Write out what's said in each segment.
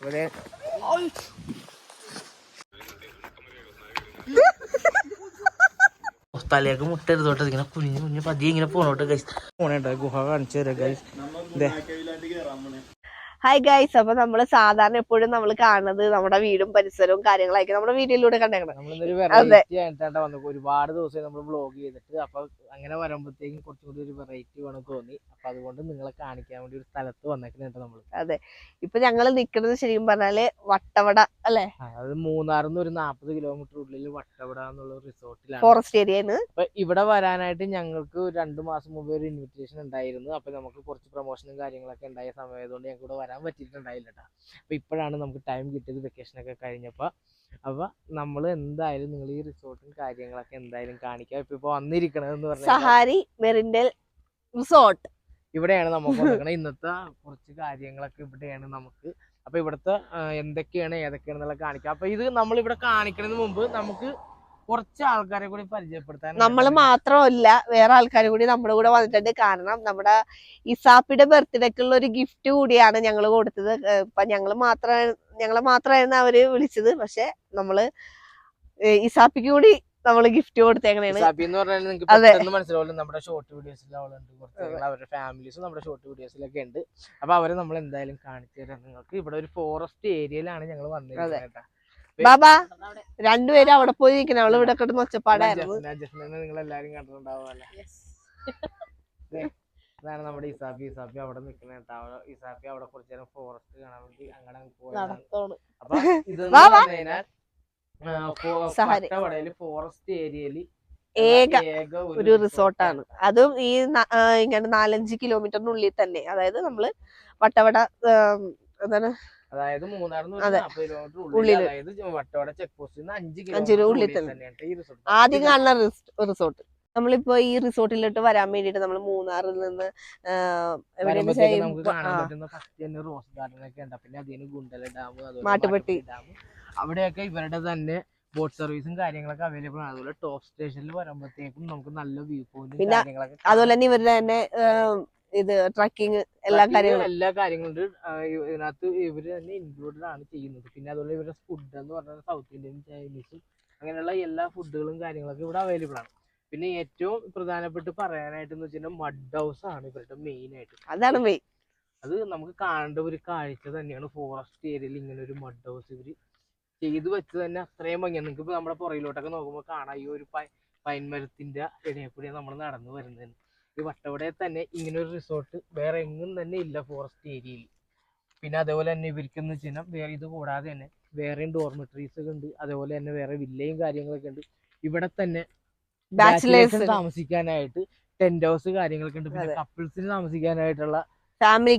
ഇവിടെ. തലയൊക്കെ മുട്ടരുതോട്ടെ ഇങ്ങനെ കുഞ്ഞു കുഞ്ഞു പതിയെ ഇങ്ങനെ പോണോട്ട് ഗൈസ് പോണേട്ടോ ഗുഹ കാണിച്ചു തരാം ഗൈസ് ഹായ് ഗൈസ് അപ്പൊ നമ്മൾ സാധാരണ എപ്പോഴും നമ്മൾ കാണുന്നത് നമ്മുടെ വീടും പരിസരവും കാര്യങ്ങളായിരിക്കും. നമ്മുടെ വീഡിയോയിലൂടെ കണ്ടേക്കണം ഒരുപാട് ദിവസം നമ്മൾ ബ്ലോഗ് ചെയ്തിട്ട് അപ്പൊ അങ്ങനെ വരുമ്പോഴത്തേക്കും കുറച്ചും കൂടി ഒരു വെറൈറ്റി വേണം തോന്നി. അപ്പൊ അതുകൊണ്ട് നിങ്ങളെ കാണിക്കാൻ വേണ്ടി ഒരു സ്ഥലത്ത് വന്നേക്കുന്നുണ്ട് നമ്മൾ. ഇപ്പൊ ഞങ്ങൾ നിക്കുന്നത് ശരിക്കും പറഞ്ഞാൽ വട്ടവട അല്ലെ? അത് മൂന്നാറിൽ നിന്ന് ഒരു നാപ്പത് കിലോമീറ്റർ ഉള്ളിൽ വട്ടവട എന്നുള്ള റിസോർട്ടിലാണ്. ഫോറസ്റ്റ് ഏരിയ അപ്പൊ ഇവിടെ വരാനായിട്ട് ഞങ്ങൾക്ക് രണ്ടു രണ്ട് മാസം മുമ്പ് ഒരു ഇൻവിറ്റേഷൻ ഉണ്ടായിരുന്നു. അപ്പൊ നമുക്ക് കുറച്ച് പ്രൊമോഷനും കാര്യങ്ങളൊക്കെ ഉണ്ടായ സമയമായതുകൊണ്ട് ഞങ്ങൾക്ക് ഇവിടെ വരാൻ പറ്റിയിട്ടുണ്ടായില്ല കേട്ടോ അപ്പൊ ഇപ്പോഴാണ് നമുക്ക് ടൈം കിട്ടിയത് വെക്കേഷൻ ഒക്കെ കഴിഞ്ഞപ്പോ. അപ്പൊ നമ്മൾ എന്തായാലും നിങ്ങൾ ഈ റിസോർട്ടും കാര്യങ്ങളൊക്കെ എന്തായാലും കാണിക്കാം. ഇപ്പൊ ഇപ്പൊ വന്നിരിക്കണതെന്ന് പറഞ്ഞാൽ സഹാരി മെറിൻഡൽ റിസോർട്ട് ഇവിടെയാണ് നമുക്ക് വന്നിരിക്കുന്നത് ഇന്നത്തെ കുറച്ച് കാര്യങ്ങളൊക്കെ ഇവിടെയാണ് നമുക്ക്. അപ്പൊ ഇവിടുത്തെ എന്തൊക്കെയാണ് ഏതൊക്കെയാണെന്നുള്ള കാണിക്കാം. അപ്പൊ ഇത് നമ്മൾ ഇവിടെ കാണിക്കുന്നതിന് മുമ്പ് നമുക്ക് കുറച്ച് ആൾക്കാരെ കൂടി പരിചയപ്പെടുത്താൻ നമ്മൾ മാത്രമല്ല വേറെ ആൾക്കാർ കൂടി നമ്മുടെ കൂടെ വന്നിട്ടുണ്ട്. കാരണം നമ്മുടെ ഇസാപ്പിയുടെ ബർത്ത്ഡേക്കുള്ള ഒരു ഗിഫ്റ്റ് കൂടിയാണ് ഞങ്ങൾ കൊടുത്തത്. ഇപ്പൊ ഞങ്ങൾ മാത്രം ഞങ്ങളെ മാത്രമായിരുന്നു അവർ വിളിച്ചത്. പക്ഷെ നമ്മൾ ഇസാപ്പിക്ക് കൂടി നമ്മൾ ഗിഫ്റ്റ് കൊടുത്തേക്കണേണ്. മനസ്സിലാവില്ല നമ്മുടെ ഷോർട്ട് വീഡിയോസിൽ അവളുണ്ട്. അവരുടെ ഫാമിലീസും നമ്മുടെ ഷോർട്ട് വീഡിയോസിലൊക്കെ ഉണ്ട്. അപ്പൊ അവരെ നമ്മൾ എന്തായാലും കാണിച്ചു തരാം. നിങ്ങൾക്ക് ഇവിടെ ഒരു ഫോറസ്റ്റ് ഏരിയയിലാണ് ഞങ്ങൾ വന്നിരിക്കുന്നത് കേട്ടോ. ബാബാ രണ്ടുപേരും അവിടെ പോയി നിൽക്കണം അവൾ ഇവിടെ കിടന്ന് ഒച്ചപ്പാടായിരുന്നു. നിങ്ങൾ എല്ലാരും കണ്ടിട്ടുണ്ടാവുമല്ലേ. ദേ, ഇതാണ് നമ്മുടെ ഇസാഫി. ഇസാഫി അവിടെ നിൽക്കുന്ന കേട്ടോ. അവ- ഇസാഫി അവിടെ കുറച്ചു നേരം ഫോറസ്റ്റ് കാണാൻ വേണ്ടി അങ്ങനെ പോയതാണ്. അപ്പൊ ഇത് വാ, വാ. സഹാരി. ഫോറസ്റ്റ് ഏരിയയിൽ ഏക ഒരു റിസോർട്ടാണ്. അതും ഈ ഇങ്ങനെ നാലഞ്ച് കിലോമീറ്ററിനുള്ളിൽ തന്നെ. അതായത് നമ്മൾ വട്ടവട എന്താണ് അതായത് മൂന്നാറിന്ന്. നാൽപ്പത് കിലോമീറ്റർ ഉള്ളിൽ അതായത് വട്ടവട ചെക്ക് പോസ്റ്റിൽ നിന്ന് അഞ്ച് കിലോമീറ്റർ ഉള്ളിൽ ഉള്ളിൽ തന്നെ. തന്നെയാണ് ഈ റിസോർട്ട് ആദ്യം കാണുന്ന റിസോർട്ട് നമ്മളിപ്പോ ഈ റിസോർട്ടിലോട്ട് വരാൻ വേണ്ടിട്ട് നമ്മൾ മൂന്നാറിൽ നിന്ന് റോസ് ഗാർഡൻ ഒക്കെ ഉണ്ട്. പിന്നെ അതിന് ഗുണ്ടല ഡാം മാട്ടുപ്പെട്ടി. ഡാം അവിടെയൊക്കെ ഇവരുടെ തന്നെ ബോട്ട് സർവീസും കാര്യങ്ങളൊക്കെ അവൈലബിൾ ആണ്. അതുപോലെ ടോപ്പ് സ്റ്റേഷനിൽ വരുമ്പോഴത്തേക്കും നമുക്ക് നല്ല വ്യൂ പോയിന്റും കാര്യങ്ങളൊക്കെ അതുപോലെ തന്നെ ഇവരുടെ തന്നെ ഇത് ട്രക്കിങ് എല്ലാ കാര്യങ്ങളും. എല്ലാ കാര്യങ്ങളും ഇതിനകത്ത് ഇവർ തന്നെ ഇൻക്ലൂഡഡ് ആണ് ചെയ്യുന്നത്. പിന്നെ അതുപോലെ ഇവരുടെ ഫുഡ് എന്ന് പറഞ്ഞാൽ സൗത്ത് ഇന്ത്യൻ ചൈനീസും അങ്ങനെയുള്ള എല്ലാ ഫുഡുകളും കാര്യങ്ങളൊക്കെ ഇവിടെ അവൈലബിൾ ആണ്. പിന്നെ ഏറ്റവും പ്രധാനപ്പെട്ട് പറയാനായിട്ട് എന്ന് വെച്ചാൽ മഡ് ഹൗസ് ആണ് ഇവരുടെ മെയിൻ ആയിട്ട്. അതാണ് മെയിൻ അത് നമുക്ക് കാണേണ്ട ഒരു കാഴ്ച തന്നെയാണ് ഫോറസ്റ്റ് ഏരിയയിൽ ഇങ്ങനെ ഒരു മഡ് ഹൗസ് ഇവർ ചെയ്തു വെച്ച് തന്നെ അത്രയും ഭംഗിയാണ്. നിങ്ങൾക്ക് ഇപ്പൊ നമ്മുടെ പുറയിലോട്ടൊക്കെ നോക്കുമ്പോൾ കാണാം. ഈ ഒരു പൈൻ മരത്തിന്റെ ഇടയിൽ കൂടിയാണ് നമ്മൾ നടന്നു വരുന്നത്. ഈ വട്ടവടയിൽ തന്നെ ഇങ്ങനെ ഒരു റിസോർട്ട് വേറെ എങ്ങും തന്നെ ഇല്ല ഫോറസ്റ്റ് ഏരിയയിൽ പിന്നെ അതേപോലെ തന്നെ ഇവർക്കെന്ന് വെച്ച് കഴിഞ്ഞാൽ വേറെ ഇത് കൂടാതെ തന്നെ വേറെയും ഡോർമെറ്ററീസ് ഒക്കെ ഉണ്ട്. അതേപോലെ തന്നെ വേറെ വില്ലയും കാര്യങ്ങളൊക്കെ ഉണ്ട്. ഇവിടെ തന്നെ ബാച്ചിലേഴ്സ് താമസിക്കാനായിട്ട് ടെന്റ് ഹൗസ് കാര്യങ്ങളൊക്കെ ഉണ്ട്. പിന്നെ. കപ്പിൾസിന് താമസിക്കാനായിട്ടുള്ള ഫാമിലി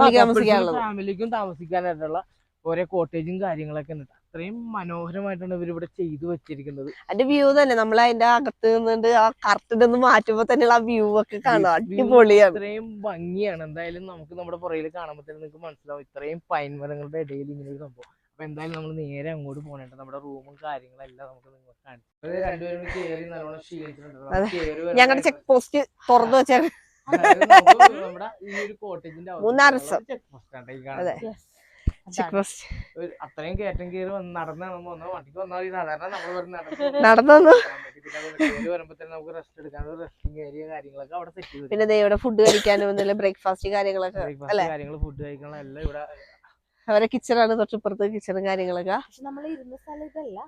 ഫാമിലിക്ക് താമസിക്കാനുള്ളത്. ഫാമിലിക്കും താമസിക്കാനായിട്ടുള്ള ഓരോ കോട്ടേജും കാര്യങ്ങളൊക്കെ ഉണ്ട്. അത്രയും മനോഹരമായിട്ടാണ് ഇവർ ഇവിടെ ചെയ്തു വെച്ചിരിക്കുന്നത്. അതിന്റെ വ്യൂ തന്നെ. നമ്മൾ അതിന്റെ അകത്ത് നിന്നുണ്ട് ആ കറക്റ്റ് ഒന്ന് മാറ്റുമ്പോ തന്നെയുള്ള ആ വ്യൂ ഒക്കെ കാണാം. അടിപൊളിയാണ്. ഇത്രയും ഭംഗിയാണ്. എന്തായാലും നമുക്ക് നമ്മുടെ പുറകിൽ കാണുമ്പോൾ തന്നെ നിങ്ങൾക്ക് മനസ്സിലാവും ഇത്രയും പൈൻ മരങ്ങളുടെ ഇടയിൽ ഇങ്ങനെ ഒരു സംഭവം. അപ്പൊ എന്തായാലും നമ്മൾ നേരെ അങ്ങോട്ട് പോകണേണ്ട നമ്മുടെ റൂമും കാര്യങ്ങളെല്ലാം നമുക്ക് നിങ്ങൾക്ക് കാണിച്ചു ഞങ്ങളുടെ ചെക്ക് പോസ്റ്റ് തുറന്നു വെച്ചാൽ നമ്മുടെ ഈ ഒരു കോട്ടേജിന്റെ മൂന്നാർ resort. ചെക്ക് പോസ്റ്റ് ആണ് ഈ കാണുന്നത്. അത്രയും കയറ്റം കയറി വന്ന് നടന്ന് വന്നാൽ വണ്ടിക്ക് വന്നാൽ സാധാരണ നമ്മൾ നടന്ന് നമുക്ക് റെസ്റ്റ് എടുക്കാനുള്ള റെസ്റ്റിംഗ് ഏരിയ കാര്യങ്ങളൊക്കെ അവിടെ സെറ്റ് ചെയ്ത് പിന്നെ ദേ ഇവിടെ ഫുഡ് കഴിക്കാനും ബ്രേക്ക്ഫാസ്റ്റ് കാര്യങ്ങളൊക്കെ? കാര്യങ്ങൾ ഫുഡ് കഴിക്കാനുള്ള എല്ലാം ഇവിടെ അവരെ കിച്ചണാണ് തൊട്ടിപ്പുറത്ത് കിച്ചണും കാര്യങ്ങളൊക്കെ. നമ്മൾ ഇരുന്ന സ്ഥലം ഇതല്ല.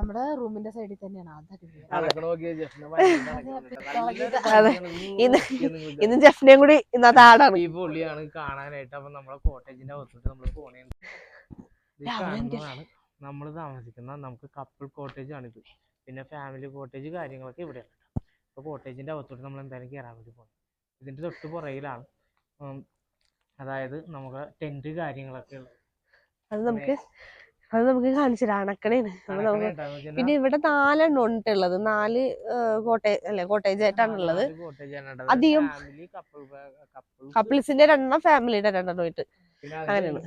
നമ്മുടെ റൂമിന്റെ സൈഡിൽ തന്നെയാണ് അത്. അടിപൊളിയാണ്. നടക്കണ നോക്കിയ ജസ്റ്റിന് ഭയങ്കര നടക്കുന്നുണ്ട്. അതെ. ഇന്ന് ജഫ്നയും കൂടി ഇന്നത്തെ ആടാണ് ഈ പൊള്ളിയാണ് കാണാനായിട്ട് അപ്പൊ നമ്മളെ കോട്ടേജിന്റെ അകത്തോട്ട് നമ്മൾ പോണേ. നമ്മൾ താമസിക്കുന്ന നമുക്ക് കപ്പിൾ കോട്ടേജ് ആണിത് പിന്നെ ഫാമിലി കോട്ടേജ് കാര്യങ്ങളൊക്കെ ഇവിടെയാണ് അപ്പോൾ കോട്ടേജിന്റെ അകത്തോട്ട് നമ്മൾ എന്തായാലും കയറാൻ വേണ്ടി പോകും ഇതിന്റെ തൊട്ട് പുറകിലാണ് അതായത് നമുക്ക് ടെന്റ് കാര്യങ്ങളൊക്കെ ഉള്ളത്. അത് നമുക്ക് അത് നമുക്ക് കാണിച്ചു തരാം അണക്കണേണ് അപ്പൊ നമുക്ക് പിന്നെ ഇവിടെ നാലെണ്ണം ഉണ്ടുള്ളത്. നാല് കോട്ടേജ് അല്ലെ കോട്ടേജ് ആയിട്ടാണ് ഉള്ളത് നാല് ആണ് ഉള്ളത്. അധികം- കപ്പിൾസിന്റെ രണ്ടെണ്ണം ഫാമിലിയുടെ രണ്ടെണ്ണം ആയിട്ട് അങ്ങനെയാണ്.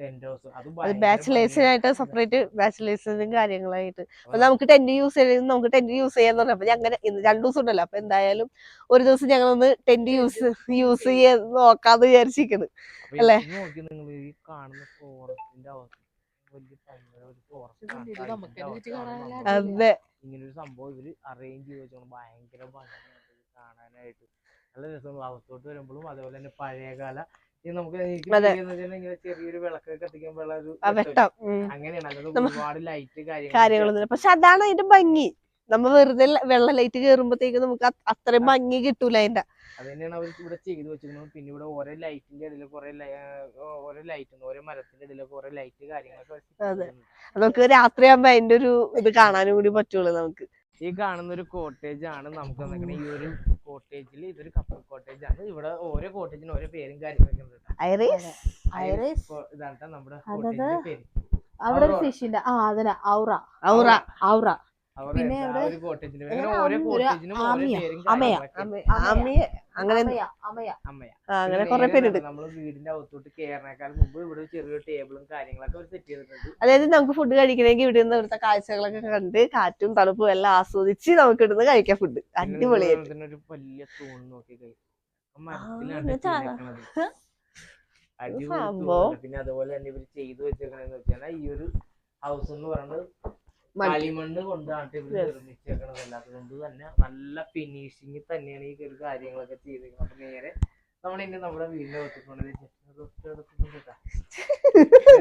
ടെന്റ് ഹൗസ് അത് ബാച്ചിലേഴ്സിനായിട്ട് സെപ്പറേറ്റ് ബാച്ചിലേഴ്സിനും കാര്യങ്ങളായിട്ട്. അപ്പൊ അപ്പൊ നമുക്ക് ടെന്റ് യൂസ് ചെയ്യണമെങ്കിൽ നമുക്ക് ടെന്റ് യൂസ് ചെയ്യാന്ന് പറഞ്ഞപ്പോ ഞങ്ങനെ ഇന്ന് രണ്ടു ദിവസം ഉണ്ടല്ലോ. അപ്പൊ എന്തായാലും ഒരു ദിവസം ഞങ്ങൾ ഒന്ന് ടെന്റ് യൂസ് യൂസ് ചെയ്യാൻ നോക്കാന്ന് വിചാരിച്ചിരിക്കുന്നു. അല്ലേ? അതെ. ഇങ്ങനെ ഒരു സംഭവം ഇവർ അറേഞ്ച് ചെയ്ത് വെച്ചോണ്ട് ഭയങ്കര ഭംഗിയാണ് കാണാനായിട്ട്. നല്ല വരുമ്പോഴും അതേപോലെ തന്നെ പഴയകാല നമുക്ക് ചെറിയൊരു വിളക്കൊക്കെ കത്തിക്കുമ്പോൾ ഒരു. വെട്ടം. അങ്ങനെയാണ്. അല്ലാതെ ഒരുപാട് ലൈറ്റ് കാര്യങ്ങൾ പക്ഷെ അതാണ് അതിന്റെ ഭംഗി. നമ്മ വെറുതെ വെള്ള ലൈറ്റ് കേറുമ്പോഴത്തേക്ക് നമുക്ക് അത് അത്രയും ഭംഗി കിട്ടൂല അതിന്റെ അത് തന്നെയാണ് അവർ ഇവിടെ ചെയ്തു വെച്ചിരിക്കുന്നത്. പിന്നെ ഇവിടെ ഓരോ ലൈറ്റിന്റെ ഇടയിൽ കുറെ ഓരോ ലൈറ്റ് ഓരോ മരത്തിന്റെ ഇടയിൽ കുറെ ലൈറ്റ് കാര്യങ്ങളൊക്കെ വെച്ചിട്ടുണ്ട്. അതെ. നമുക്ക് രാത്രിയാകുമ്പോ അതിന്റെ ഒരു ഇത് കാണാനും കൂടി പറ്റുള്ളൂ നമുക്ക്. ഈ കാണുന്ന ഒരു കോട്ടേജ് ആണ് നമുക്ക് ഈ ഒരു കോട്ടേജിൽ ഇതൊരു കപ്പിൾ കോട്ടേജ് ആണ്. ഇവിടെ ഓരോ കോട്ടേജിന് ഓരോ പേരും കാര്യങ്ങളൊക്കെ ഉണ്ട്. ഐറിസ്? ഐറിസ് ഇതാണ് ട്ടോ നമ്മുടെ അതത് കോട്ടേജിന്റെ പേര്. അവിടെ ഒരു. ഫിഷിന്റെ ആ അതിന് ഔറ. ഔറ. ഔറ. പിന്നെ അങ്ങനെ കുറെ പേരുണ്ട്. അതായത് നമുക്ക് ഫുഡ് കഴിക്കണമെങ്കിൽ ഇവിടെ നിന്ന് ഇവിടുത്തെ കാഴ്ചകളൊക്കെ കണ്ട് കാറ്റും തണുപ്പും എല്ലാം ആസ്വദിച്ച് നമുക്ക് ഇവിടുന്ന് കഴിക്കാം ഫുഡ് അടിപൊളിയായിട്ട്. പിന്നെ അതുപോലെ തന്നെ ഇവർ ചെയ്തു വെച്ചേക്കണെന്ന് വെച്ചാൽ ഈ ഒരു ഹൗസ് എന്ന് പറയുന്നത്. കളിമണ്ണ് കൊണ്ടാണ് ഇവർ. നിർമ്മിച്ചേക്കണത്. അതുകൊണ്ട് തന്നെ നല്ല ഫിനിഷിങ് തന്നെയാണ് ഈ ഒരു കാര്യങ്ങളൊക്കെ ചെയ്തേക്കുന്നത് അപ്പൊ നേരെ നമ്മളിനി നമ്മുടെ വീടിന്റെ ഒത്തുകൊണ്ടത്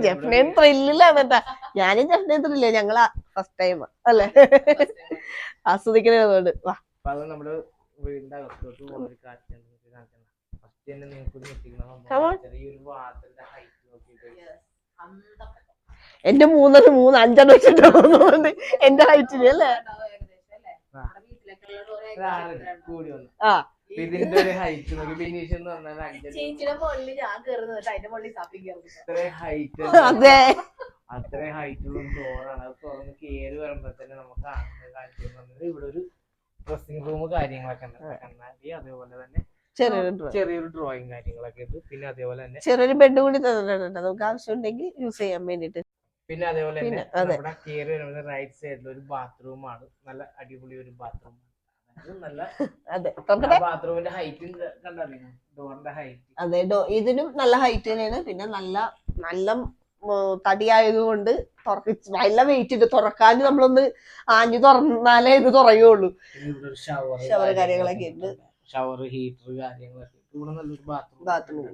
ജെഫ്നയും ത്രില്ലിലാണ് കേട്ടാ ഞാനും ജെഫ്നയും ത്രില്ല ഞങ്ങൾ ഫസ്റ്റ് ടൈം അല്ലേ? ആസ്വദിക്കുന്നതുകൊണ്ട് വാ. അപ്പൊ അത് നമ്മുടെ വീടിന്റെ അകത്തോട്ട് പോകുന്ന കാണിക്കുന്നത്. ഫസ്റ്റ് തന്നെ നിങ്ങൾക്ക് ചെറിയൊരു വാതിലിന്റെ ഹൈറ്റ് നോക്കിയിട്ട്. എന്റെ മൂന്നര മൂന്ന് അഞ്ചെണ്ണം വെച്ചിട്ടുണ്ട് എന്റെ ഹൈറ്റിൽ അല്ലേ? ഒരു ആറര കൂടി വന്നു. ആ. ഇതിന്റെ ഒരു ഹൈറ്റ് നോക്കി. ബിനീഷ് എന്ന് പറഞ്ഞാൽ ഹൈറ്റ് അതെ. അത്രയും ഹൈറ്റ് ഉള്ള ഡോറാണ് അത് തുറന്ന് കയറി വരുമ്പോ തന്നെ നമുക്ക് ഇവിടെ ഒരു ഡ്രസ്സിംഗ് റൂം കാര്യങ്ങളൊക്കെ ഉണ്ട്. കണ്ണാടി അതേപോലെ തന്നെ ചെറിയൊരു ഡ്രോയിങ് കാര്യങ്ങളൊക്കെ ഉണ്ട്. പിന്നെ അതേപോലെ തന്നെ ചെറിയൊരു ബെഡ് കൂടി തന്നിട്ടുണ്ട്. നമുക്ക് ആവശ്യമുണ്ടെങ്കിൽ യൂസ് ചെയ്യാൻ വേണ്ടിട്ട് പിന്നെ അതേപോലെ തന്നെ. നമ്മുടെ കയറി വരുന്നത് റൈറ്റ് സൈഡിൽ ഒരു ബാത്റൂം ആണ്. നല്ല അടിപൊളി ഒരു ബാത്റൂം നല്ല ബാത്റൂമിന്റെ ഹൈറ്റ് കണ്ടറിയാം? ഡോറിന്റെ ഹൈറ്റ് അതെ ഇതിനും നല്ല ഹൈറ്റ് തന്നെയാണ്. പിന്നെ നല്ല നല്ല തടിയായതുകൊണ്ട് തുറക്കിച്ച് നല്ല വെയിറ്റ് ഉണ്ട് തുറക്കാൻ നമ്മളൊന്ന് ആഞ്ഞു തുറന്നാലേ ഇത് തുറയുള്ളൂ. ഷവർ കാര്യങ്ങളൊക്കെ ഉണ്ട്. ഷവർ ഹീറ്റർ കാര്യങ്ങളൊക്കെ. ഇവിടെ നല്ലൊരു ബാത്റൂം ബാത്റൂം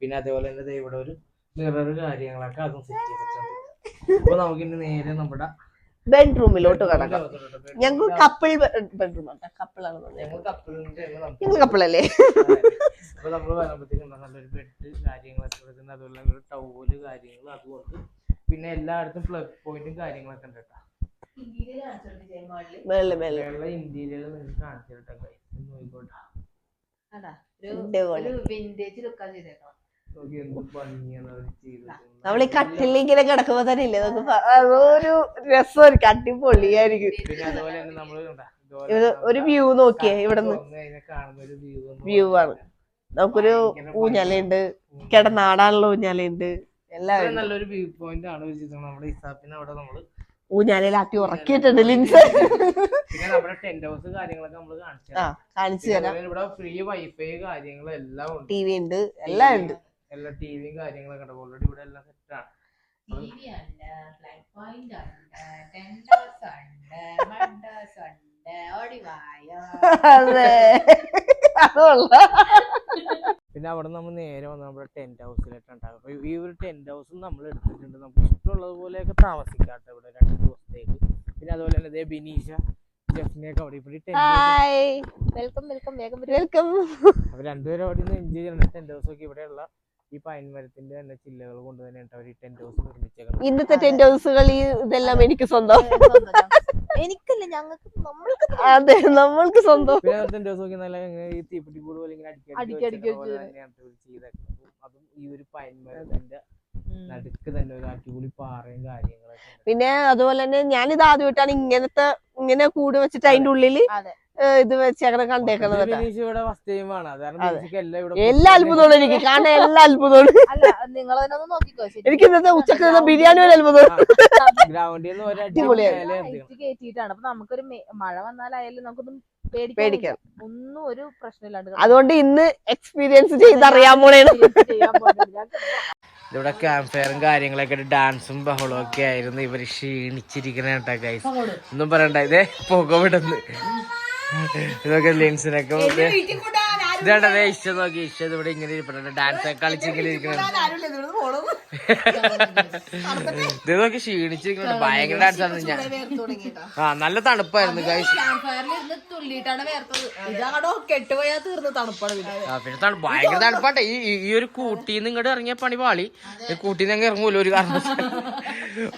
പിന്നെ അതേപോലെ തന്നെ ഇവിടെ ഒരു മിറർ കാര്യങ്ങളൊക്കെ അതും സെറ്റ് ചെയ്തിട്ടുണ്ട്. അപ്പൊ നമുക്ക് ഇനി നേരെ നമ്മുടെ ബെഡ്റൂമിലോട്ട് കടക്കാം. bedroom ഞങ്ങൾ കപ്പിൾ ബെഡ്റൂം ആണ് കപ്പിളാണ് ഞങ്ങൾ കപ്പിളല്ലേ? അപ്പൊ നമ്മൾ വരുമ്പോഴത്തേക്കും നല്ലൊരു ബെഡ് കാര്യങ്ങളൊക്കെ കൊടുക്കുന്നത് അതുപോലെ ഒരു ടൗൽ കാര്യങ്ങൾ അതുകൊണ്ട് പിന്നെ എല്ലായിടത്തും പ്ലഗ് പോയിന്റും കാര്യങ്ങളൊക്കെ ഉണ്ട് കേട്ടോ. ഇന്റീരിയർ നിങ്ങൾക്ക് കാണിച്ചു കേട്ടോ. ഇത് നോക്കിക്കോട്ടെ വിന്റേജ് ലുക്കാ ചെയ്തേക്കണം നമ്മൾ ഈ കട്ടിലിൽ ഇങ്ങനെ കിടക്കുമ്പോ തന്നെ ഇല്ലേ? നമുക്ക് അതൊരു രസം കട്ടി പൊള്ളിയായിരിക്കും ഒരു വ്യൂ നോക്കിയേ കണ്ണ് ഇവിടെ നിന്ന് തുറന്ന് കാണുന്ന ഒരു view ആണ്. നമുക്കൊരു ഊഞ്ഞാലുണ്ട്. കിടന്നാടാനുള്ള ഊഞ്ഞാലുണ്ട്. എല്ലാം ഇത്രയും നല്ലൊരു വ്യൂ പോയിന്റ് ആണ് നമ്മുടെ ഇസാപ്പിനെ അവിടെ നമ്മൾ ഊഞ്ഞാലിലാട്ടി ഉറക്കിയിട്ടുണ്ട് ലിൻസ്. പിന്നെ നമ്മുടെ ടെന്റ് ഹൗസ് കാര്യങ്ങളൊക്കെ നമ്മൾ കാണിച്ചു കാണിച്ചു തരാം. ഇവിടെ ഫ്രീ വൈഫൈ കാര്യങ്ങളും എല്ലാം ഉണ്ട്. ടി വി ഉണ്ട്. എല്ലാം ഉണ്ട്. എല്ലാ ടിവിയും കാര്യങ്ങളൊക്കെ ഉണ്ട്. ഓൾറെഡി ഇവിടെ എല്ലാം സെറ്റ് ആണ്. ടിവി ഉണ്ട് പോയിന്റ് ഉണ്ട് ടെൻഡേഴ്സ് ഉണ്ട് മണ്ടേഴ്സ് ഉണ്ട് ഓടിവായോ അതെ. അതുള്ള. പിന്നെ അവിടെ നമ്മൾ നേരെ വന്ന് നമ്മുടെ ടെന്റ് ഹൗസിലേക്ക് ഉണ്ടാകും അപ്പൊ ഈ ഒരു ടെന്റ് ഹൗസ് നമ്മൾ എടുത്തിട്ടുണ്ട്. നമുക്ക് ഇഷ്ടമുള്ളത് പോലെയൊക്കെ താമസിക്കാട്ടെ ഇവിടെ രണ്ട് ദിവസത്തേക്ക്. പിന്നെ അതുപോലെ തന്നെ ദേ ബിനീഷ അവിടെ. ഇവിടെ ടെന്റ് ഹായ് വെൽക്കം വെൽക്കം വേഗം വെൽക്കം അവർ രണ്ടുപേരും അവിടെ നിന്ന് എൻജോയ് ചെയ്യണം ടെന്റ് ഹൗസ് ഒക്കെ ഇവിടെയുള്ള ഈ പൈൻ മരത്തിന്റെ തന്നെ ചില്ലകൾ കൊണ്ട് തന്നെയാണ് അവർ ഈ ടെന്റ് ഹൗസ് നിർമ്മിച്ചേക്കുന്നത് ഇന്നത്തെ ടെന്റ് ഹൗസുകൾ ഈ ഇതെല്ലാം എനിക്ക് സ്വന്തം. എനിക്കല്ല ഞങ്ങൾക്ക് നമ്മൾക്ക് അതെ നമ്മൾക്ക് സ്വന്തം. പിന്നെ ടെന്റ് ഹൗസ് നോക്കി നല്ല ഇങ്ങനെ ഈ തീപ്പെട്ടി കൂട് പോലെ ഇങ്ങനെ അടുക്കി അടുക്കി ചെയ്തേക്കുന്നത് അതും ഈ ഒരു പൈൻ മരത്തിന്റെ നടുക്ക് തന്നെ ഒരു അടിപൊളി പാറയും കാര്യങ്ങളൊക്കെ പിന്നെ അതുപോലെ തന്നെ ഞാനിത് ആദ്യമായിട്ടാണ് ഇങ്ങനത്തെ ഇങ്ങനെ കൂട് വെച്ചിട്ട് അതിന്റെ ഉള്ളിൽ ഇത് വെച്ച് അങ്ങനെ കണ്ടേക്കണത് കേട്ടോ. ഫസ്റ്റ് ടൈം ആണ്. അത്. കാരണം അതെ. എല്ലാം ഇവിടെ എല്ലാ അത്ഭുതവും എനിക്ക്. കാണാൻ എല്ലാ അത്ഭുതവും അല്ല നിങ്ങൾ തന്നെ നോക്കിക്കോ. എനിക്ക് ഇന്നത്തെ ഉച്ചയ്ക്ക് ബിരിയാണി ഒരു അത്ഭുതം അപ്പൊ നമുക്കൊരു മഴ വന്നാലായാലും നമുക്കൊന്നും പേടിക്കാൻ പേടിക്കാം. ഒന്നും ഒരു പ്രശ്നമില്ലാണ്ട് അതുകൊണ്ട് ഇന്ന് എക്സ്പീരിയൻസ് ചെയ്തറിയാൻ പോണേണ്. ഞാൻ ഇവിടെ ക്യാമ്പ് ഫയറും കാര്യങ്ങളൊക്കെ ഡാൻസും ബഹളവും ഒക്കെ ആയിരുന്നു. ഇവർ ക്ഷീണിച്ചിരിക്കണ കേട്ടോ ഗൈസ് ഒന്നും പറയണ്ട. ഇതേ പുക വിടുന്നു ഇതൊക്കെ ലെൻസിനൊക്കെ ഇതേണ്ടതേ ഇഷ്ടം നോക്കി ഇഷ്ടം ഇവിടെ ഇങ്ങനെ ഇരിപ്പുണ്ട്. ഡാൻസ് ഒക്കെ കളിച്ച് ഇങ്ങനെ ഇരിക്കുന്നുണ്ട് ഇത് നോക്കി ക്ഷീണിച്ചിരിക്കുന്നുണ്ട് ഭയങ്കര ഡാൻസ് ആണ് ഞാൻ. ആ നല്ല തണുപ്പായിരുന്നു ആ പിന്നെ. ഭയങ്കര തണുപ്പാട്ടെ. ഈ ഈ- ഒരു കൂട്ടിന്ന് ഇങ്ങോട്ട് ഇറങ്ങിയ പണി പാളി. കൂട്ടിന്ന് അങ്ങ് ഇറങ്ങൂല ഒരു കാരണം.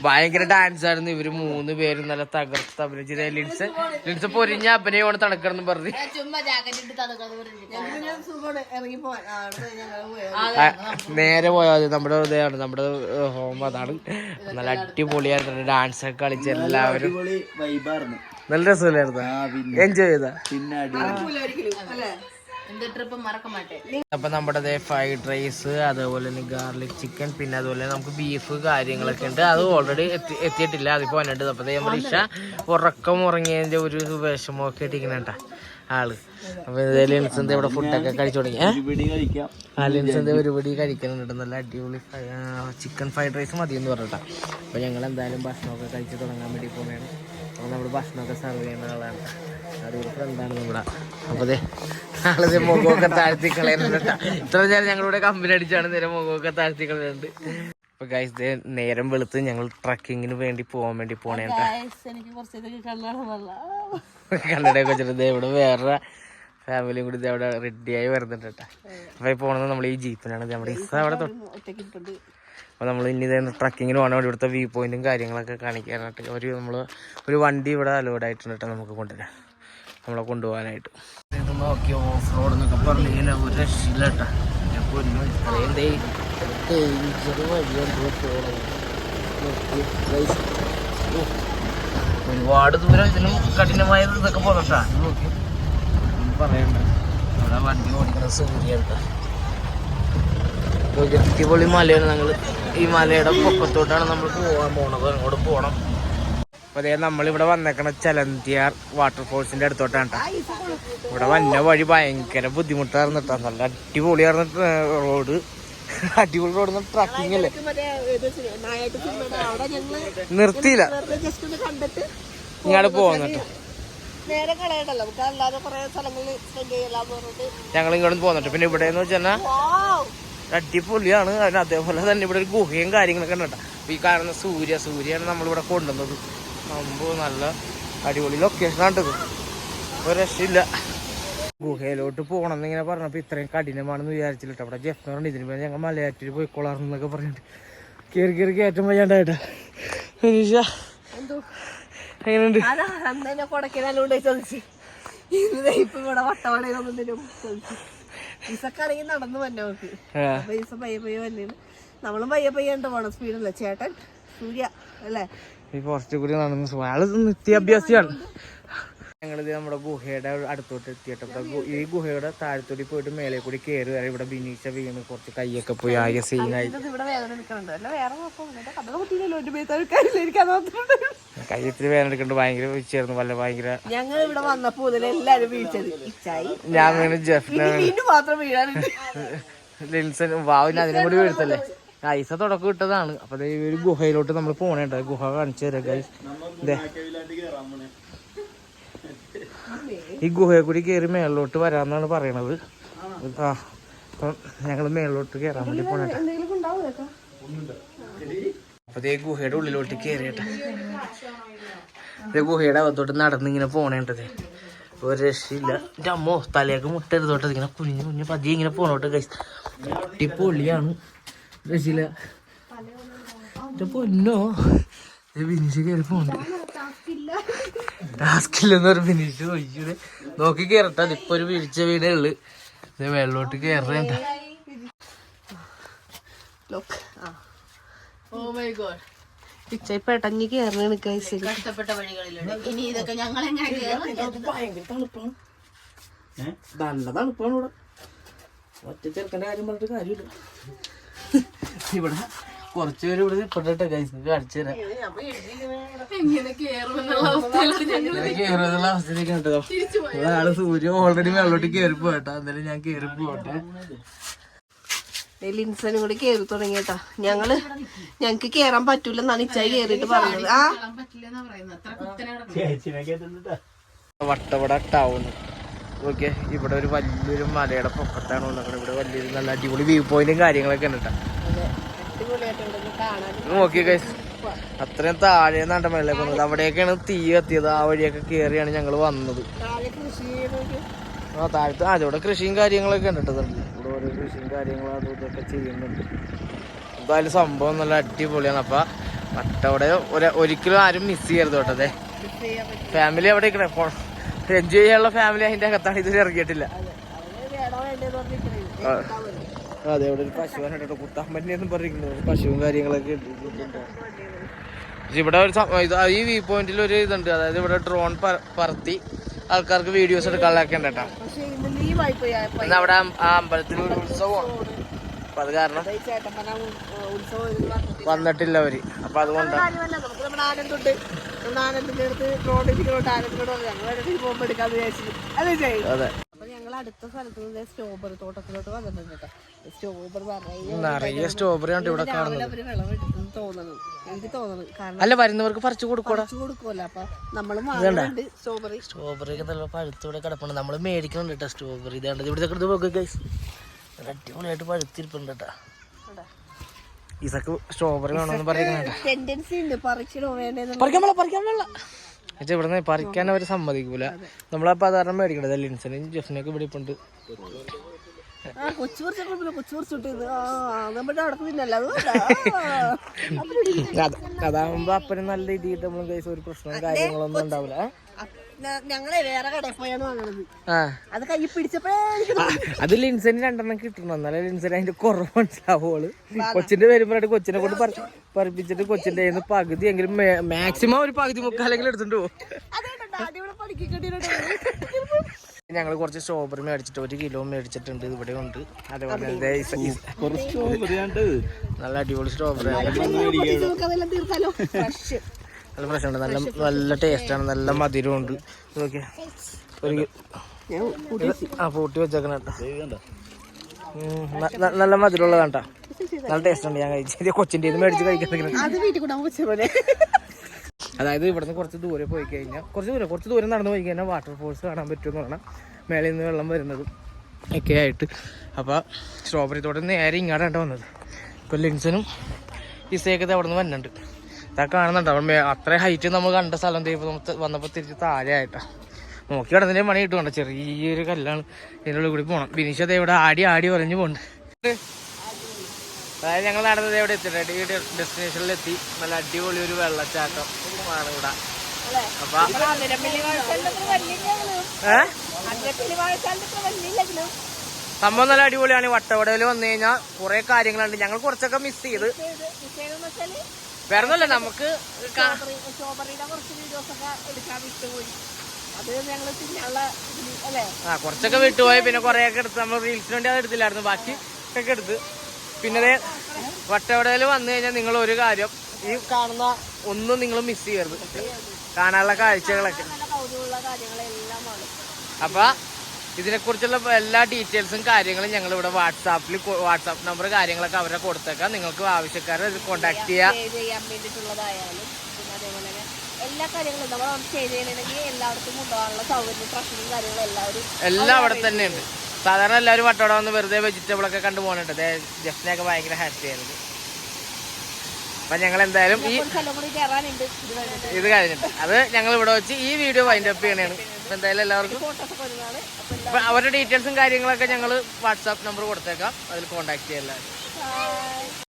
ഭയങ്കര ഡാൻസ് ആയിരുന്നു. ഇവർ മൂന്ന് പേരും നല്ല തകർത്ത് അഭിനയിച്ചത് ലിൻസ് ലിൻസ് പൊരിഞ്ഞ അഭിനയമാണ് തണുക്കണം പറഞ്ഞ്. നേരെ പോയാൽ മതി. നമ്മുടെ ഇതാണ് നമ്മുടെ ഹോം അതാണ്. നല്ല അടിപൊളിയായിട്ട് ഡാൻസ് ഒക്കെ കളിച്ച് എല്ലാവരും. നല്ല രസമില്ലായിരുന്നു. എൻജോയ് ചെയ്താ? അപ്പൊ നമ്മുടെ ഫ്രൈഡ് റൈസ് അതേപോലെ തന്നെ ഗാർലിക് ചിക്കൻ പിന്നെ അതുപോലെ നമുക്ക് ബീഫ് കാര്യങ്ങളൊക്കെ ഉണ്ട്. അത് ഓൾറെഡി എത്തി എത്തിയിട്ടില്ല. അതിപ്പോ വന്നിട്ട് അപ്പൊ ദേ നമ്മുടെ ഇഷ ഉറക്കം ഉറങ്ങിയതിന്റെ ഒരു വിഷമമൊക്കെ ഇട്ടിരിക്കണ ആൾ. അപ്പൊ ലിൻസിന്റെ ഇവിടെ ഫുഡൊക്കെ കഴിച്ചു തുടങ്ങി. ആ ലിൻസിന്റെ ഒരുപടി കഴിക്കുന്നുണ്ട് നല്ല അടിപൊളി ചിക്കൻ ഫ്രൈഡ് റൈസ് മതി എന്ന് പറഞ്ഞിട്ടാ. അപ്പൊ ഞങ്ങൾ എന്തായാലും ഭക്ഷണമൊക്കെ കഴിച്ചു തുടങ്ങാൻ വേണ്ടി പോവുകയാണ്. അപ്പൊ നമ്മൾ ഭക്ഷണമൊക്കെ സെർവ് ചെയ്യുന്ന ആളാണ്. അതൊരു ഫ്രണ്ടാണ് നമ്മുടെ. അപ്പൊ അതെ ആളിത് മുഖമൊക്കെ താഴ്ത്തി കളയുന്നുണ്ട് ഇത്ര നേരം ഞങ്ങളുടെ കമ്പനി അടിച്ചാണ് നേരെ മുഖമൊക്കെ താഴ്ത്തി കളയുന്നുണ്ട്. അപ്പൊ ഗൈസ് ദേ നേരം വെളുത്ത് ഞങ്ങൾ ട്രക്കിങ്ങിന് വേണ്ടി പോകാൻ വേണ്ടി പോണേ കല്ലടയൊക്കെ വെച്ചിട്ട് ദേ ഇവിടെ വേറെ ഫാമിലിയും കൂടി അവിടെ റെഡിയായി വരുന്നുണ്ട് കേട്ടോ അപ്പൊ ഈ പോണത് നമ്മൾ ഈ ജീപ്പിനാണ് നമ്മുടെ ഇസ അവിടെ അപ്പൊ നമ്മൾ ഇനി ഇതേ ട്രക്കിങ്ങിന് പോകണം വേണ്ടി ഇവിടുത്തെ വ്യൂ പോയിന്റും കാര്യങ്ങളൊക്കെ കാണിക്കാനായിട്ട് ഒരു നമ്മൾ ഒരു വണ്ടി ഇവിടെ അലോഡ് ആയിട്ടുണ്ട് കേട്ടോ നമുക്ക് കൊണ്ടുവരാം നമ്മളെ കൊണ്ടുപോകാനായിട്ട്. ഇത് നോക്കി ഓഫ് റോഡ് എന്നൊക്കെ പറഞ്ഞു കഴിഞ്ഞാൽ ഒരു രക്ഷയില്ല കേട്ടോ ഞാൻ ഈ guys. ഓ, ഒരുപാട് ദൂരം ഇതിലും കഠിനമായത് ഇതൊക്കെ പോകട്ടാ. നോക്കി. പറയണ്ട. അവിടെ വണ്ടി ഓടിക്കുന്ന സൂര്യാണ് അടിപൊളി മലയാണ് ഞങ്ങൾ. ഈ മലയുടെ പൊക്കത്തോട്ടാണ് നമ്മൾ പോകാൻ പോണത്. അങ്ങോട്ട് പോകണം അപ്പൊ അതേ നമ്മളിവിടെ വന്നേക്കണ ചലന്തിയാർ വാട്ടർഫോൾസിന്റെ അടുത്തോട്ടാണ് ട്ടാ. ഇവിടെ വന്ന വഴി ഭയങ്കര ബുദ്ധിമുട്ടായിരുന്നു കേട്ടോ നല്ല അടിപൊളിയായിരുന്നു റോഡ്. അടിപൊളി റോഡ് ട്രക്കിംഗ് അല്ലേ? നിർത്തിയില്ല. ഇങ്ങോട്ട് പോകുന്നു കേട്ടോ. ഞങ്ങൾ ഇങ്ങോട്ട് പോന്നിട്ട്. പിന്നെ ഇവിടെ എന്ന് വെച്ചാൽ. അടിപൊളിയാണ്. അതിന് അതേപോലെ തന്നെ ഇവിടെ ഒരു ഗുഹയും കാര്യങ്ങളൊക്കെ ഉണ്ട് ഈ കാണുന്ന സൂര്യ സൂര്യാണ് നമ്മളിവിടെ കൊണ്ടുവന്നത്. സംഭവം നല്ല അടിപൊളി ലൊക്കേഷനാണ് ഇത്. ഒരു രക്ഷയില്ല. ഗുഹയിലോട്ട് പോകണം എന്നിങ്ങനെ പറഞ്ഞപ്പോൾ ഇത്രയും കഠിനമാണെന്ന് വിചാരിച്ചില്ല അവിടെ ജെഫ് പറഞ്ഞു ഇതിന് മേലെ ഞങ്ങൾ മലയാറ്റിൽ പോയിക്കോളാർന്നു എന്നൊക്കെ പറഞ്ഞിട്ട് കയറി കയറി കയറ്റം വയ്യാണ്ടായിട്ടാ. മനീഷ എങ്ങനെയുണ്ട്? എന്നെ ഈസക്കാണെങ്കിൽ നടന്നു വന്നെ നമുക്ക് ആ, പയ്യ പയ്യ പയ്യെ നമ്മളും പയ്യ പയ്യണ്ട് പോണം സ്പീഡല്ല? ചേട്ടൻ സൂര്യ അല്ലേ? ഈ ഫോറസ്റ്റ് കൂടി നടന്ന് അയാൾ ആൾ നിത്യാഭ്യാസിയാണ്. ഞങ്ങളിത് നമ്മുടെ ഗുഹയുടെ അടുത്തോട്ട് എത്തിയിട്ടപ്പോ ഈ ഗുഹയുടെ താഴത്തോടി പോയിട്ട് മേലെ കൂടി കയറി വരെ. ഇവിടെ ബിനീച്ച വീണ് കുറച്ച് കൈയൊക്കെ പോയി ആകെ സീനായി ഇവിടെ വേദന എടുക്കുന്നുണ്ട്. ഭയങ്കര വീഴ്ചയായിരുന്നു വല്ല ഭയങ്കര ഞങ്ങൾ ഇവിടെ വന്നപ്പോ എല്ലാരും വീഴ്ചത് ഞാൻ വീണ് ജെഫിനെ മാത്രം വാവിന് അതിനും കൂടി വീഴത്തല്ലേ? ഐസ തുടക്കം ഇട്ടതാണ്. അപ്പൊ ഈ ഒരു ഗുഹയിലോട്ട് നമ്മൾ പോണേണ്ട ഗുഹ കാണിച്ചു തരാം ഗൈസ് ഈ ഗുഹയെ കൂടി കയറി മേളിലോട്ട് വരാന്നാണ് പറയണത്. ആ അപ്പം ഞങ്ങൾ മേളിലോട്ട് കയറാൻ വേണ്ടി പോണേ അപ്പൊ ഈ ഗുഹയുടെ ഉള്ളിലോട്ട് കയറിയട്ടെ. ഗുഹയുടെ അകത്തോട്ട് നടന്നിങ്ങനെ പോണേണ്ടത്. ഒരു രക്ഷയില്ല. എന്റെ അമ്മോ തലയൊക്കെ മുട്ടരുതോട്ടെ ഇങ്ങനെ കുഞ്ഞു കുഞ്ഞു പതിയെ ഇങ്ങനെ പോണോട്ടെ കഴിച്ചു അടിപൊളിയാണ്. രക്ഷയില്ല. എന്റെ പൊന്നോ. ബിനിഷ് കയറി പോണ്ട് ടാസ്ക് ഇല്ലെന്ന് പറഞ്ഞ ബിനിഷ് ചോദിച്ചത് നോക്കി കയറട്ടെ ഇപ്പൊ ഒരു വീഴ്ച വീണേ ഉള്ളു. ഇത് വെള്ളോട്ട് കയറേണ്ട കഷ്ടപ്പെട്ട വഴികളിലൂടെ ഇനി ഇതൊക്കെ ഞങ്ങൾ എങ്ങനെ ഭയങ്കര തണുപ്പാണ്. ഏഹ് നല്ല തണുപ്പാണ് ഇവിടെ. ഒറ്റ ചെറുക്കന്റെ കാര്യം പറഞ്ഞിട്ട് കാര്യമില്ല. ഇവിടെ കുറച്ച് പേര് ഇവിടെ. ഇപ്പോഴത്തെ കൈസ് അടിച്ചുതരാം കേറുന്നുള്ള അവസ്ഥയിലേക്ക് കേട്ടോ ആൾ സൂര്യ ഓൾറെഡി വെള്ളോട്ട് കയറി പോട്ടോ എന്തായാലും ഞാൻ കയറി പോട്ടെ. ലിൻസനും കൂടി കേറി തുടങ്ങിയട്ടാ. ഞങ്ങൾ ഞങ്ങക്ക് കേറാൻ പറ്റൂലെന്നാണ് ഇച്ചായി കേറിട്ട് പറഞ്ഞത്. ആ. വട്ടവട ടൗൺ ഓക്കെ ഇവിടെ ഒരു വലിയൊരു മലയുടെ പൊക്കത്താണ് ഇവിടെ വലിയൊരു നല്ല അടിപൊളി വ്യൂ പോയിന്റും കാര്യങ്ങളൊക്കെ ഉണ്ട് ട്ടോ. Guys. അത്രയും താഴെ നിന്നാണ് മേളിലേക്ക് വന്നത്. അവിടെയൊക്കെയാണ് തീ കത്തിയത്. ആ വഴിയൊക്കെ കയറിയാണ് ഞങ്ങൾ വന്നത്. ആ താഴത്ത് ആ ഇവിടെ കൃഷിയും കാര്യങ്ങളൊക്കെ ഉണ്ട് ട്ടോ ഇതിൽ. ഇവിടെ ഓരോ കൃഷിയും കാര്യങ്ങളും അതും ഇതൊക്കെ ചെയ്യുന്നുണ്ട്. എന്തായാലും സംഭവം നല്ല അടിപൊളിയാണ്. അപ്പൊ വട്ടവിടെ ഒരു- ഒരിക്കലും ആരും മിസ് ചെയ്യരുത് കേട്ടോ അതെ. ഫാമിലി അവിടെ എൻജോയ് ചെയ്യാനുള്ള ഫാമിലി അതിന്റെ അകത്താണ്. ഇതുവരെ ഇറങ്ങിയിട്ടില്ല. അതെ അവിടെ ഒരു പശു കേട്ടോ കുത്താൻ എന്ന് പറയുന്നത് പശുവും കാര്യങ്ങളൊക്കെ ഇവിടെ ഒരു ഈ വ്യൂ പോയിന്റിൽ ഒരു ഇതുണ്ട്. അതായത് ഇവിടെ ഡ്രോൺ പറത്തി ആൾക്കാർക്ക് വീഡിയോസ് എടുക്കാനൊക്കെ ഉണ്ട് കേട്ടോ. ഇന്ന് അവിടെ ആ അമ്പലത്തിൽ ഒരു ഉത്സവമാണ്. അപ്പൊ അത് കാരണം. വന്നിട്ടില്ല അവർ. അപ്പൊ ചെയ്യും അതെ. ഞങ്ങൾ അടുത്ത സ്ഥലത്ത് നിന്ന് സ്ട്രോബെറി തോട്ടത്തിലോട്ട് വന്നിട്ടുണ്ട് കേട്ടോ സ്ട്രോബെറി പറഞ്ഞു നിറയെ സ്ട്രോബെറി ആണ് ഇവിടെ കാണുന്നത്. വിളവെടുത്തെന്ന് എനിക്ക് കാരണം അല്ല വരുന്നവർക്ക് പറിച്ചു കൊടുക്കൂടാ പറിച്ചു കൊടുക്കുമല്ലോ അപ്പൊ നമ്മൾ വാങ്ങുന്നുണ്ട് സ്ട്രോബെറി സ്ട്രോബെറി ഒക്കെ നല്ല പഴുത്തൂടെ കിടപ്പുണ്ട്. നമ്മൾ മേടിക്കുന്നുണ്ട് കേട്ടോ സ്ട്രോബെറി ഇതാണ്ട് ഇവിടുത്തെ ഗൈസ് അടിപൊളിയായിട്ട് പഴുത്തിരിപ്പുണ്ട് കേട്ടോ ഇതൊക്കെ സ്ട്രോബെറി വേണമെന്ന് പറയുന്നുണ്ട് ടെൻഡൻസി ഉണ്ട്. പറിക്കാൻ പറിക്കാൻ എന്നുവെച്ചാൽ നിന്ന് പറിക്കാൻ അവർ സമ്മതിക്കൂല. നമ്മളപ്പോ അതാരണം മേടിക്കണത് ലിൻസനും. ജെഫിനൊക്കെ ഇവിടെ ഇപ്പുണ്ട്. ആ കൊച്ചു കുറച്ച് കുഴപ്പമില്ല കൊച്ചു കുറച്ചിട്ട് ആ നമ്മുടെ അവിടെ തിന്നല്ല അത് അതാകുമ്പോ അപ്പനും നല്ല രീതിയിൽ നമ്മൾ ഒരു പ്രശ്നവും കാര്യങ്ങളൊന്നും ഉണ്ടാവില്ല? ഞങ്ങളെ വേറെ കടയിൽ പോയാണ് വാങ്ങണത് ആ. അത് കൈ പിടിച്ചപ്പോഴേ എനിക്ക് ആ, അത് ലിൻസന് രണ്ടെണ്ണം കിട്ടണം. എന്നാലേ ലിൻസന് അതിന്റെ കുറവ് മനസ്സിലാവുള്ളൂ കൊച്ചിന്റെ വരുമ്പോഴായിട്ട് കൊച്ചിനെ കൊണ്ട് പറി- പറിപ്പിച്ചിട്ട് കൊച്ചിന്റെ കയ്യിൽ നിന്ന് പകുതി എങ്കിലും മാക്സിമം ഒരു പകുതി മുക്കാലെങ്കിലും എടുത്തിട്ട് പോകും അതേണ്ട അടിപൊളി പഠിക്കേണ്ടി ഞങ്ങൾ കുറച്ച് സ്ട്രോബെറി മേടിച്ചിട്ട് ഒരു കിലോ മേടിച്ചിട്ടുണ്ട്. ഇവിടെ ഉണ്ട്. അതേപോലെ നല്ല അടിപൊളി സ്ട്രോബെറി നല്ല പ്രശ്നമുണ്ട്. നല്ല നല്ല ടേസ്റ്റാണ്. നല്ല മധുരമുണ്ട് ഇതൊക്കെ ഒരു ആ പൂട്ടി വെച്ചേക്കണ നല്ല മധുരമുള്ളതാണ് കേട്ടോ. നല്ല ടേസ്റ്റ് ഉണ്ട് ഞാൻ കഴിച്ചത് കൊച്ചിന്റെ മേടിച്ച് കഴിക്കാൻ അതായത് ഇവിടുന്ന് കുറച്ച് ദൂരെ പോയി കഴിഞ്ഞാൽ കുറച്ച് ദൂരെ കുറച്ച് ദൂരം നടന്ന് പോയി കഴിഞ്ഞാൽ വാട്ടർ ഫോൾസ് കാണാൻ പറ്റുമെന്ന് പറഞ്ഞാൽ മേളിൽ നിന്ന് വെള്ളം വരുന്നതും ഒക്കെ ആയിട്ട്. അപ്പോൾ സ്ട്രോബെറി തോട്ടം നേരെ ഇങ്ങോട്ടാണ് വന്നത്. ഇപ്പോൾ ലിൻസനും ഇസയൊക്കെ അവിടെ നിന്ന് വന്നിട്ടുണ്ട്. ഇതാ കാണുന്നുണ്ട്. അവിടെ അത്ര ഹൈറ്റ് നമ്മൾ കണ്ട സ്ഥലം തീ നമ്മൾ വന്നപ്പോൾ തിരിച്ച് താഴെ ആയിട്ടാ. നോക്കി കിടന്നതിന്റെ പണി കിട്ടും കണ്ടോ? ചെറിയൊരു കല്ലാണ് ഇതിന്റെ കൂടി പോകണം ബിനീഷ് ദേ ഇവിടെ ആടി ആടി ഒരഞ്ഞു പോകുന്നുണ്ട് അതായത് ഞങ്ങൾ നടന്നത് എവിടെ എത്തിയിട്ട് ഡെസ്റ്റിനേഷനിൽ എത്തി നല്ല അടിപൊളി ഒരു വെള്ളച്ചാട്ടം. ആണ് ഇവിടെ. സംഭവം നല്ല അടിപൊളിയാണ്. വട്ടവടയിൽ വന്നു കഴിഞ്ഞാൽ കുറെ കാര്യങ്ങളുണ്ട്. ഞങ്ങൾ കുറച്ചൊക്കെ മിസ് ചെയ്ത്. വേറെ ഒന്നുമല്ല നമുക്ക് ആ കുറച്ചൊക്കെ വിട്ടുപോയി. പിന്നെ കുറെയൊക്കെ എടുത്ത് നമ്മൾ റീൽസിന് വേണ്ടി അത് എടുത്തില്ലായിരുന്നു. ബാക്കി ഒക്കെ എടുത്ത്. പിന്നെ വട്ടവടയിൽ വന്നു കഴിഞ്ഞാൽ നിങ്ങൾ ഒരു കാര്യം ഈ കാണുന്ന ഒന്നും നിങ്ങൾ മിസ് ചെയ്യരുത്. കാണാനുള്ള കാഴ്ചകളൊക്കെ. അപ്പൊ ഇതിനെക്കുറിച്ചുള്ള എല്ലാ ഡീറ്റെയിൽസും കാര്യങ്ങളും ഞങ്ങൾ ഇവിടെ വാട്സാപ്പിൽ വാട്സാപ്പ് നമ്പർ കാര്യങ്ങളൊക്കെ അവരെ കൊടുത്തേക്കാം. നിങ്ങൾക്ക് ആവശ്യക്കാരെ കോണ്ടാക്ട് ചെയ്യാം. തന്നെ എല്ലാ കാര്യങ്ങളും നമ്മൾ സ്റ്റേ ചെയ്യണമെങ്കിൽ എല്ലായിടത്തും കൊണ്ടുപോകാനുള്ള സൗകര്യം പ്രശ്നവും കാര്യങ്ങളും എല്ലാവരും എല്ലാം അവിടെ തന്നെയുണ്ട്. സാധാരണ എല്ലാവരും വട്ടോടെ വന്ന് വെറുതെ വെജിറ്റബിൾ ഒക്കെ കണ്ടു പോകുന്നുണ്ട് ജസ്റ്റിനൊക്കെ ഭയങ്കര ഹാപ്പി ആയിരുന്നു. അപ്പൊ ഞങ്ങൾ എന്തായാലും ഈ ഇത് കഴിഞ്ഞിട്ട്. അത് ഞങ്ങൾ ഇവിടെ വെച്ച് ഈ വീഡിയോ വൈൻഡ് അപ്പ് ചെയ്യണേണ്. അപ്പൊ എന്തായാലും എല്ലാവർക്കും അപ്പൊ അവരുടെ ഡീറ്റെയിൽസും കാര്യങ്ങളൊക്കെ ഞങ്ങൾ വാട്സാപ്പ് നമ്പർ കൊടുത്തേക്കാം. അതിൽ കോൺടാക്ട് ചെയ്യാം എല്ലാവരും.